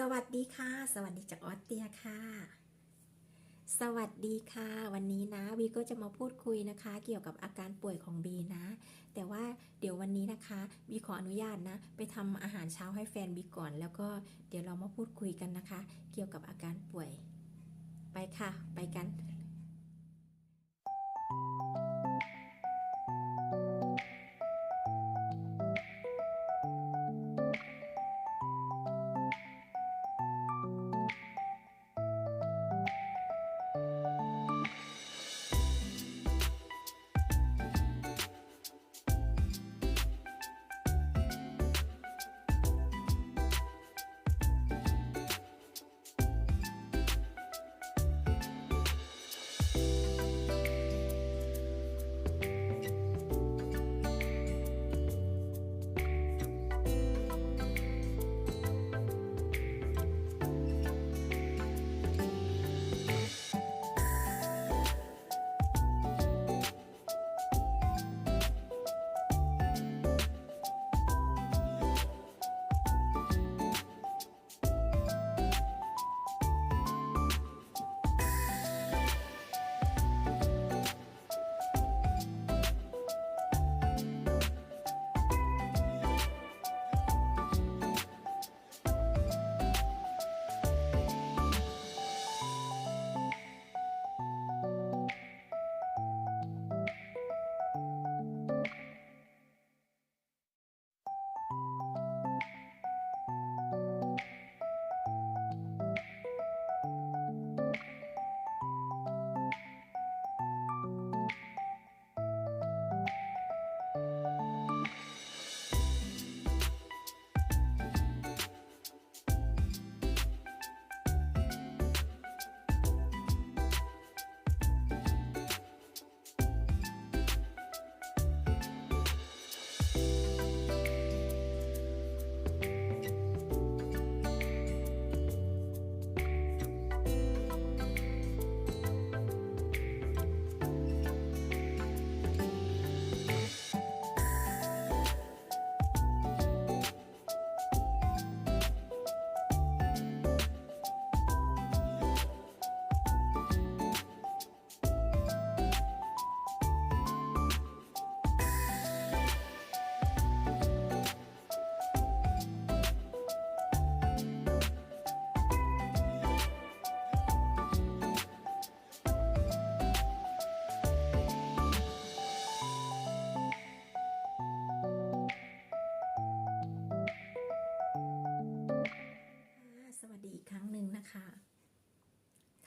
สวัสดีค่ะ สวัสดีจากออสเตียค่ะ สวัสดีค่ะ วันนี้นะวีก็จะมาพูดคุยนะคะ เกี่ยวกับอาการป่วยของบีนะ แต่ว่าเดี๋ยววันนี้นะคะบีขออนุญาตนะ ไปทำอาหารเช้าให้แฟนบีก่อน แล้วก็เดี๋ยวเรามาพูดคุยกันนะคะ เกี่ยวกับอาการป่วย ไปค่ะ ไปกัน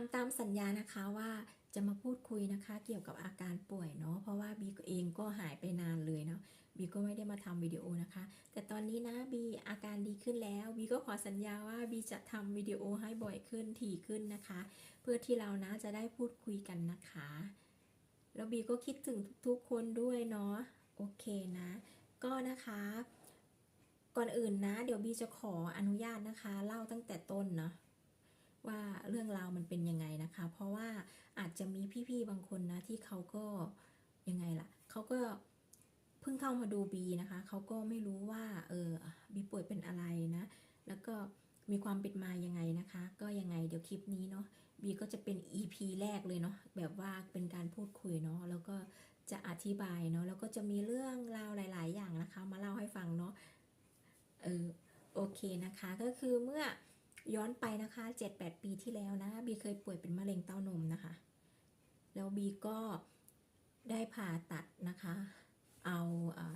ทำตามสัญญานะคะว่าจะมาพูดคุยนะคะ เกี่ยวกับอาการป่วยเนาะเพราะว่าบีเองก็หายไปนานเลยเนาะบีก็ไม่ได้มาทำวิดีโอนะคะ แต่ตอนนี้นะบีอาการดีขึ้นแล้วบีก็ขอสัญญาว่าบีจะทำวิดีโอให้บ่อยขึ้นถี่ขึ้นนะคะ เพื่อที่เรานะจะได้พูดคุยกันนะคะ แล้วบีก็คิดถึงทุกๆคนด้วยเนาะโอเคนะ ก็นะคะก่อนอื่นนะ เดี๋ยวบีจะขออนุญาตนะคะ เล่าตั้งแต่ต้นเนาะ ว่าเรื่องราวมันเป็นยังไงนะคะ เพราะว่าอาจจะมีพี่ๆบางคนนะที่เขาก็ยังไงล่ะเขาก็เพิ่งเข้ามาดูบีนะคะเขาก็ไม่รู้ว่าเออบีป่วยเป็นอะไรนะ แล้วก็มีความเป็นมายังไงนะคะ ก็ยังไงเดี๋ยวคลิปนี้เนาะบีก็จะเป็น EP แรกเลยเนาะแบบว่าเป็นการพูดคุยเนาะแล้วก็จะอธิบายเนาะแล้วก็จะมีเรื่องราวหลาย ๆ อย่างนะคะ มาเล่าให้ฟังเนาะเออโอเคนะคะ ก็คือเมื่อ ย้อนไปนะคะ7-8 ปีที่แล้วนะบีเคยป่วยเป็นมะเร็งเต้านมนะคะ แล้วบีก็ได้ผ่าตัดนะคะ เอา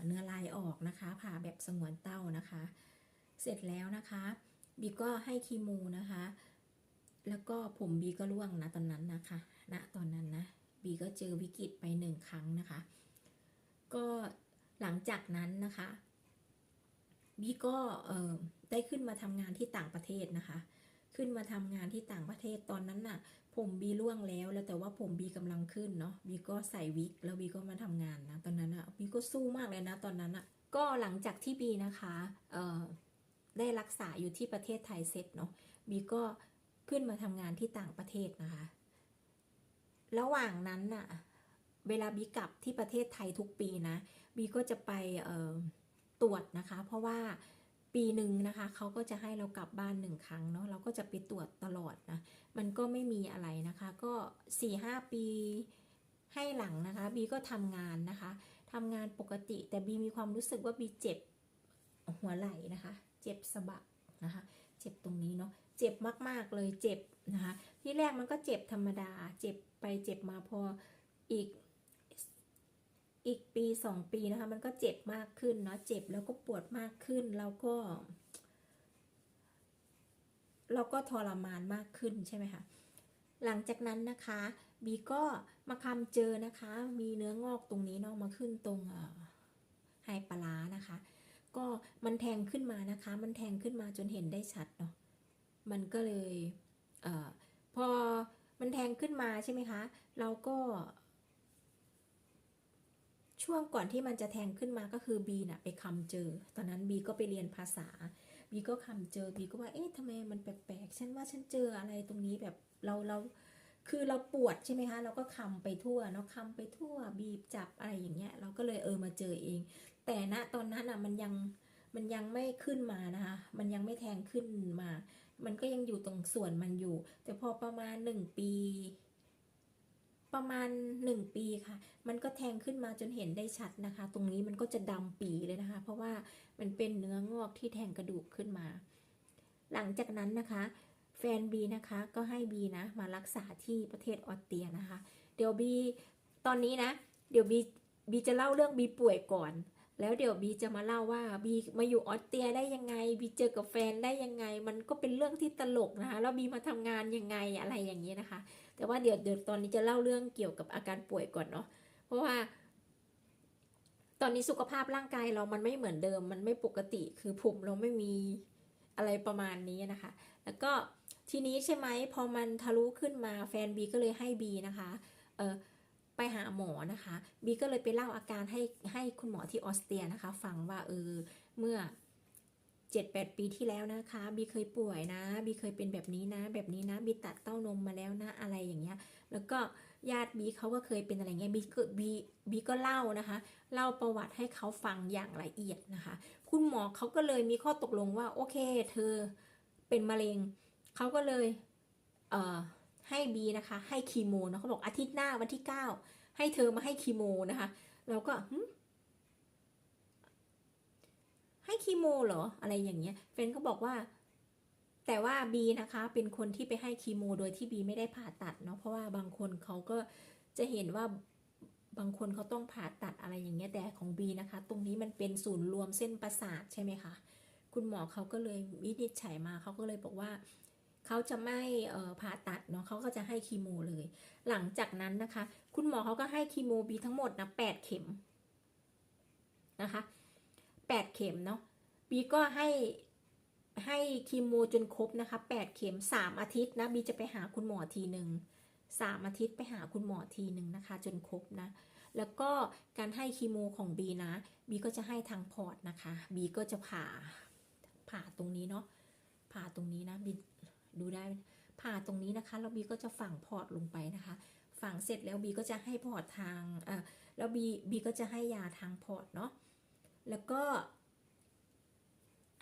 เนื้อลายออกนะคะ ผ่าแบบสงวนเต้านะคะ เสร็จแล้วนะคะบีก็ให้คีโมนะคะ แล้วก็ผมบีก็ร่วงนะตอนนั้นนะคะณนะตอนนั้นนะบีก็เจอวิกฤตไปหนึ่งครั้งนะคะ ก็หลังจากนั้นนะคะ บีก็ได้ขึ้นมาทำงานที่ต่างประเทศนะคะ ขึ้นมาทำงานที่ต่างประเทศตอนนั้นน่ะ ผมบีร่วงแล้วแล้วแต่ว่าผมบีกำลังขึ้นเนาะบีก็ใส่วิกแล้วบีก็มาทำงานนะตอนนั้นอะบีก็สู้มากเลยนะตอนนั้นอะก็หลังจากที่บีนะคะเออได้รักษาอยู่ที่ประเทศไทยเสร็จเนาะบีก็ขึ้นมาทำงานที่ต่างประเทศนะคะ ระหว่างนั้นน่ะ เวลาบีกลับที่ประเทศไทยทุกปีนะบีก็จะไปเออ ตรวจนะคะ เพราะว่าปีหนึ่งนะคะเขาก็จะให้เรากลับบ้านหนึ่งครั้งเนาะเราก็จะไปตรวจตลอดนะมันก็ไม่มีอะไรนะคะ ก็4ี่ห้าปีให้หลังนะคะบีก็ทำงานนะคะทำงานปกติแต่บีมีความรู้สึกว่าบีเจ็บหัวไหล่นะคะ เจ็บสะบักนะคะ เจ็บตรงนี้เนาะเจ็บมากๆเลยเจ็บนะคะที่แรกมันก็เจ็บธรรมดา เจ็บไปเจ็บมาพออีก อีกปีสองปีนะคะ มันก็เจ็บมากขึ้นเนาะเจ็บแล้วก็ปวดมากขึ้นแล้วก็ เราก็ทรมานมากขึ้นใช่ไหมคะหลังจากนั้นนะคะบีก็มาคำเจอนะคะ มีเนื้องอกตรงนี้เนาะมาขึ้นตรงไฮปลาร้านะคะ ก็มันแทงขึ้นมานะคะ มันแทงขึ้นมาจนเห็นได้ชัดเนาะมันก็เลยเออพอมันแทงขึ้นมาใช่ไหมคะ เราก็ ช่วงก่อนที่มันจะแทงขึ้นมาก็คือบีน่ะไปคำเจอ ตอนนั้นบีก็ไปเรียนภาษาบีก็คำเจอบีก็ว่าเอ๊ะทำไมมันแปลกๆฉันว่าฉันเจออะไรตรงนี้แบบเราเราคือเราปวดใช่ไหมคะ เราก็คำไปทั่วเนาะคำไปทั่วบีบจับอะไรอย่างเงี้ย เราก็เลยเออมาเจอเอง แต่ณตอนนั้นอะมันยังมันยังไม่ขึ้นมานะคะ มันยังไม่แทงขึ้นมา มันก็ยังอยู่ตรงส่วนมันอยู่ แต่พอประมาณหนึ่งปี ประมาณหนึ่งปีค่ะ มันก็แทงขึ้นมาจนเห็นได้ชัดนะคะ ตรงนี้มันก็จะดำปีเลยนะคะ เพราะว่ามันเป็นเนื้องอกที่แทงกระดูกขึ้นมา หลังจากนั้นนะคะ แฟนบีนะคะก็ให้บีนะมารักษาที่ประเทศออสเตรียนะคะ เดี๋ยวบีตอนนี้นะ เดี๋ยวบีบีจะเล่าเรื่องบีป่วยก่อน แล้วเดี๋ยวบีจะมาเล่าว่าบีมาอยู่ออสเตรียได้ยังไงบีเจอกับแฟนได้ยังไง มันก็เป็นเรื่องที่ตลกนะคะแล้วบีมาทำงานยังไงอะไรอย่างนี้ยนะคะ แต่ว่าเดี๋ยวเดี๋ยวตอนนี้จะเล่าเรื่องเกี่ยวกับอาการป่วยก่อนเนาะเพราะว่า ตอนนี้สุขภาพร่างกายเรามันไม่เหมือนเดิม มันไม่ปกติคือผมเราไม่มีอะไรประมาณนี้นะคะ แล้วก็ทีนี้ใช่ไหมพอมันทะลุขึ้นมาแฟนบีก็เลยให้บีนะคะ เออ ไปหาหมอนะคะบีก็เลยไปเล่าอาการให้ให้คุณหมอที่ออสเตรียนะคะ ฟังว่าเออเมื่อเจ็ดแปดปีที่แล้วนะคะบีเคยป่วยนะบีเคยเป็นแบบนี้นะ แบบนี้นะบีตัดเต้านมมาแล้วนะอะไรอย่างเงี้ย แล้วก็ญาติบีเขาก็เคยเป็นอะไรเงี้ยบีก็บีบีก็เล่านะคะ เล่าประวัติให้เขาฟังอย่างละเอียดนะคะ คุณหมอเขาก็เลยมีข้อตกลงว่าโอเค เธอเป็นมะเร็งเขาก็เลยเอ่อ ให้บีนะคะ ให้คีโมเนาะเขาบอกอาทิตย์หน้าวันที่เก้าให้เธอมาให้คีโมนะคะเราก็หึให้คีโมเหรออะไรอย่างเงี้ยเฟนก็บอกว่า แต่ว่าบีนะคะ เป็นคนที่ไปให้คีโม โดยที่บีไม่ได้ผ่าตัดเนาะเพราะว่าบางคนเขาก็จะเห็นว่าบางคนเขาต้องผ่าตัดอะไรอย่างเงี้ยแต่ของบีนะคะ ตรงนี้มันเป็นศูนย์รวมเส้นประสาทใช่ไหมคะคุณหมอเขาก็เลยวินิจฉัยมาเขาก็เลยบอกว่า เขาจะไม่ผ่าตัดเนาะเขาก็จะให้คีโมเลย หลังจากนั้นนะคะ คุณหมอเขาก็ให้คีโมบีทั้งหมดนะแปดเข็มนะคะแปดเข็มเนาะบีก็ให้ให้คีโมจนครบนะคะแปดเข็มสามอาทิตย์นะบีจะไปหาคุณหมอทีหนึ่งสามอาทิตย์ไปหาคุณหมอทีหนึ่งนะคะ จนครบนะ แล้วก็การให้คีโมของบีนะบีก็จะให้ทางพอร์ตนะคะบีก็จะผ่าผ่าตรงนี้เนาะผ่าตรงนี้นะบี ดูได้ผ่าตรงนี้นะคะแล้วบีก็จะฝังพอร์ตลงไปนะคะ ฝังเสร็จแล้วบีก็จะให้พอร์ตทางอ่อแล้วบีบีก็จะให้ยาทางพอร์ตเนาะแล้วก็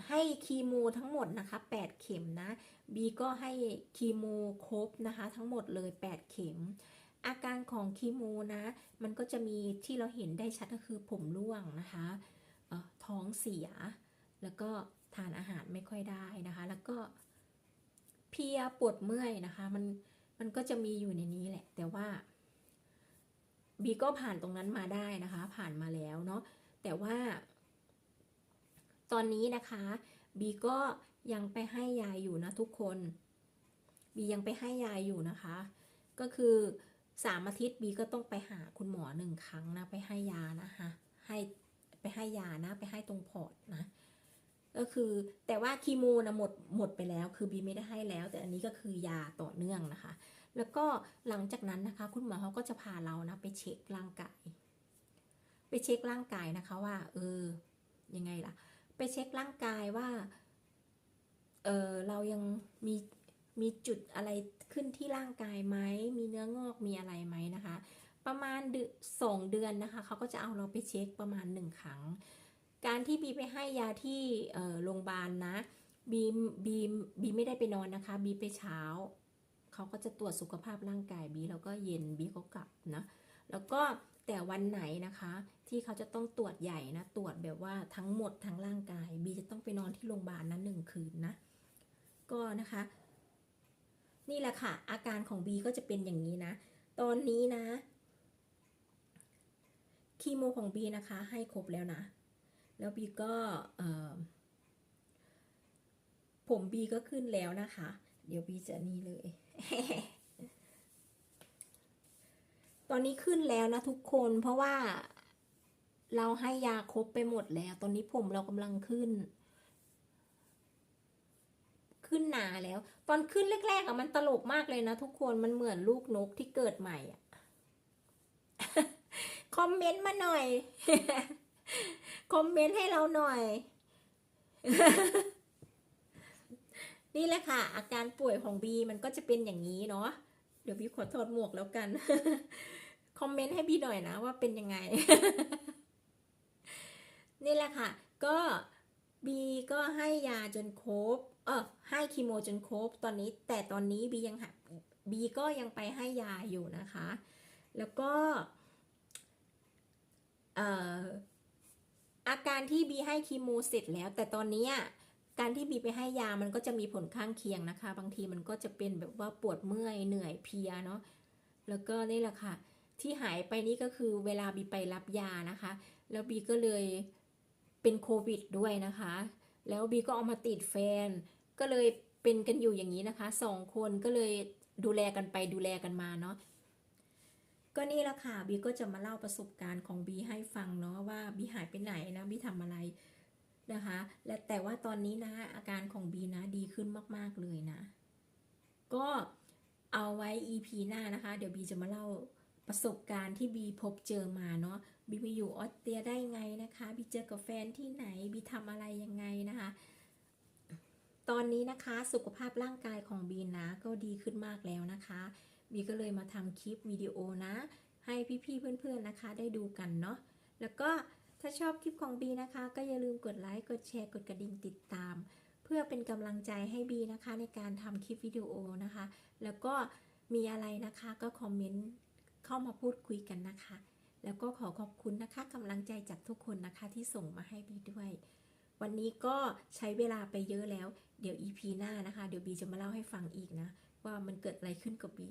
ให้คีโมทั้งหมดนะคะ 8 เข็มนะบีก็ให้คีโมครบนะคะทั้งหมดเลย 8 เข็ม อาการของคีโมนะ มันก็จะมีที่เราเห็นได้ชัดก็คือผมร่วงนะคะท้องเสีย แล้วก็ทานอาหารไม่ค่อยได้นะคะ แล้วก็ เพียปวดเมื่อยนะคะ มันมันก็จะมีอยู่ในนี้แหละ แต่ว่าบีก็ผ่านตรงนั้นมาได้นะคะ ผ่านมาแล้วเนาะแต่ว่า ตอนนี้นะคะบีก็ยังไปให้ยายอยู่นะทุกคนบียังไปให้ยายอยู่นะคะ ก็คือสามอาทิตย์บีก็ต้องไปหาคุณหมอหนึ่งครั้งนะ ไปให้ยานะคะให้ไปให้ยานะ ไปให้ตรงพอร์ตนะ ก็คือแต่ว่าคีโมนะหมดหมดไปแล้ว คือบีไม่ได้ให้แล้ว แต่อันนี้ก็คือยาต่อเนื่องนะคะ แล้วก็หลังจากนั้นนะคะ คุณหมอเขาก็จะพาเรานะไปเช็คร่างกาย ไปเช็คร่างกายนะคะว่า เออยังไงล่ะ ไปเช็คร่างกายว่า เออเรายังมีมีจุดอะไรขึ้นที่ร่างกายไหมมีเนื้องอกมีอะไรไหมนะคะ ประมาณสองเดือนนะคะเขาก็จะเอาเราไปเช็คประมาณหนึ่งครั้ง การที่บีไปให้ยาที่โรงพยาบาลนะบีบีบีไม่ได้ไปนอนนะคะ บีไปเช้า เขาก็จะตรวจสุขภาพร่างกายบีแล้วก็เย็นบีก็กลับนะแล้วก็แต่วันไหนนะคะ ที่เขาจะต้องตรวจใหญ่นะตรวจแบบว่าทั้งหมดทั้งร่างกาย บีจะต้องไปนอนที่โรงพยาบาลนั้นหนึ่งคืนนะก็นะคะ นี่แหละค่ะ อาการของบีก็จะเป็นอย่างนี้นะ ตอนนี้นะคีโมของบีนะคะ ให้ครบแล้วนะ แล้วบีก็ผมบีก็ขึ้นแล้วนะคะ เดี๋ยวบีจะนี่เลย ตอนนี้ขึ้นแล้วนะทุกคนเพราะว่าเราให้ยาครบไปหมดแล้ว ตอนนี้ผมเรากำลังขึ้น ขึ้นหนาแล้ว ตอนขึ้นแรกๆอะมันตลกมากเลยนะทุกคนมันเหมือนลูกนกที่เกิดใหม่อะคอมเมนต์มาหน่อย คอมเมนต์ให้เราหน่อย นี่แหละค่ะ อาการป่วยของบีมันก็จะเป็นอย่างนี้เนาะเดี๋ยวบีขอถอดหมวกแล้วกัน คอมเมนต์ให้บีหน่อยนะว่าเป็นยังไง นี่แหละค่ะ ก็บีก็ให้ยาจนครบ เออให้คีโมจนครบตอนนี้ แต่ตอนนี้บียังหาบีก็ยังไปให้ยาอยู่นะคะ แล้วก็ เอ่อ อาการที่บีให้คีโมเสร็จแล้ว แต่ตอนนี้การที่บีไปให้ยามันก็จะมีผลข้างเคียงนะคะ บางทีมันก็จะเป็นแบบว่าปวดเมื่อยเหนื่อยเพลียเนาะแล้วก็นี่แหละค่ะ ที่หายไปนี่ก็คือเวลาบีไปรับยานะคะ แล้วบีก็เลยเป็นโควิดด้วยนะคะ แล้วบีก็เอามาติดแฟน ก็เลยเป็นกันอยู่อย่างนี้นะคะสองคนก็เลยดูแลกันไปดูแลกันมาเนาะ ก็นี่ละค่ะบีก็จะมาเล่าประสบการณ์ของบีให้ฟังเนาะว่าบีหายไปไหนนะบีทำอะไรนะคะ และแต่ว่าตอนนี้นะอาการของบีนะดีขึ้นมาก ๆ เลยนะ ก็เอาไว้ EP หน้านะคะ เดี๋ยวบีจะมาเล่าประสบการณ์ที่บีพบเจอมาเนาะบีไปอยู่ออสเตรียได้ไงนะคะบีเจอกับแฟนที่ไหนบีทำอะไรยังไงนะคะ ตอนนี้นะคะสุขภาพร่างกายของบีนะก็ดีขึ้นมากแล้วนะคะ บีก็เลยมาทำคลิปวิดีโอนะ ให้พี่ๆเพื่อนๆนะคะ ได้ดูกันเนาะแล้วก็ถ้าชอบคลิปของบีนะคะ ก็อย่าลืมกดไลค์กดแชร์กดกระดิ่งติดตาม เพื่อเป็นกำลังใจให้บีนะคะ ในการทำคลิปวิดีโอนะคะ แล้วก็มีอะไรนะคะก็คอมเมนต์เข้ามาพูดคุยกันนะคะ แล้วก็ขอขอบคุณนะคะกำลังใจจากทุกคนนะคะที่ส่งมาให้บีด้วย วันนี้ก็ใช้เวลาไปเยอะแล้ว เดี๋ยว EP หน้านะคะ เดี๋ยวบีจะมาเล่าให้ฟังอีกนะ ว่ามันเกิดอะไรขึ้นกับบี